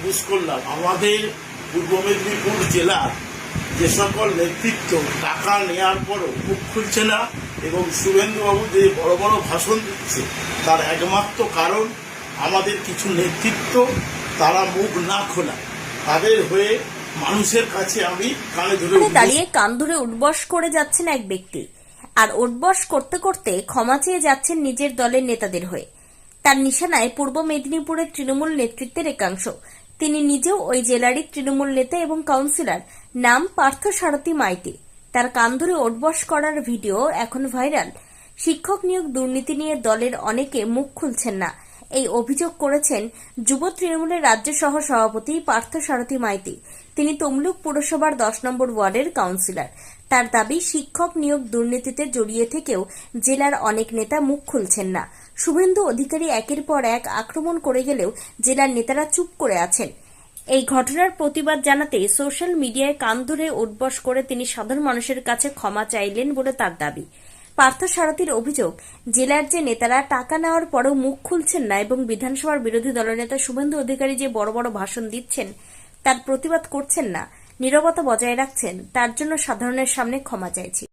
উদ্বোস করলাম আমাদের পূর্ব মেদিনীপুর জেলার যে সকল নেতৃত্ব টাকা নেওয়ার পরও মুখ খুলছে না এবং শুভেন্দুবাবু যে বড় বড় ভাষণ দিচ্ছে তার একমাত্র কারণ আমাদের কিছু নেতৃত্ব তারা মুখ না খোলা। তাদের হয়ে মানুষের কাছে আমি কানে ধরে দাঁড়িয়ে কান ধরে উঠবস করে যাচ্ছেন এক ব্যক্তি আর উঠবস করতে করতে ক্ষমা চেয়ে যাচ্ছেন নিজের দলের নেতাদের হয়ে। তার নিশানায় পূর্ব মেদিনীপুরের তৃণমূল নেতৃত্বের একাংশ তিনি নিজেও ওই জেলারই তৃণমূল নেতা এবং কাউন্সিলর। নাম পার্থ সারথী মাইতি। তার কান ধরে উঠবস করার ভিডিও এখন ভাইরাল। শিক্ষক নিয়োগ দুর্নীতি নিয়ে দলের অনেকে মুখ খুলছেন না। এই অভিযোগ করেছেন যুব তৃণমূলের রাজ্য সহ সভাপতি পার্থ সারথী মাইতি। তিনি তমলুক পুরসভার দশ নম্বর ওয়ার্ডের কাউন্সিলর। তার দাবি, শিক্ষক নিয়োগ দুর্নীতিতে জড়িয়ে থেকেও জেলার অনেক নেতা মুখ খুলছেন না। শুভেন্দু অধিকারী একের পর এক আক্রমণ করে গেলেও জেলার নেতারা চুপ করে আছেন। এই ঘটনার প্রতিবাদ জানাতে সোশ্যাল মিডিয়ায় কান ধরে উঠবস করে তিনি সাধারণ মানুষের কাছে ক্ষমা চাইলেন বলে তার দাবি। পার্থ সারথীর অভিযোগ, জেলার যে নেতারা টাকা নেওয়ার পরেও মুখ খুলছেন না এবং বিধানসভার বিরোধী দলনেতা শুভেন্দু অধিকারী যে বড় বড় ভাষণ দিচ্ছেন, তার প্রতিবাদ করছেন না, নীরবতা বজায় রাখছেন, তার জন্য সাধারণের সামনে ক্ষমা চাইছি।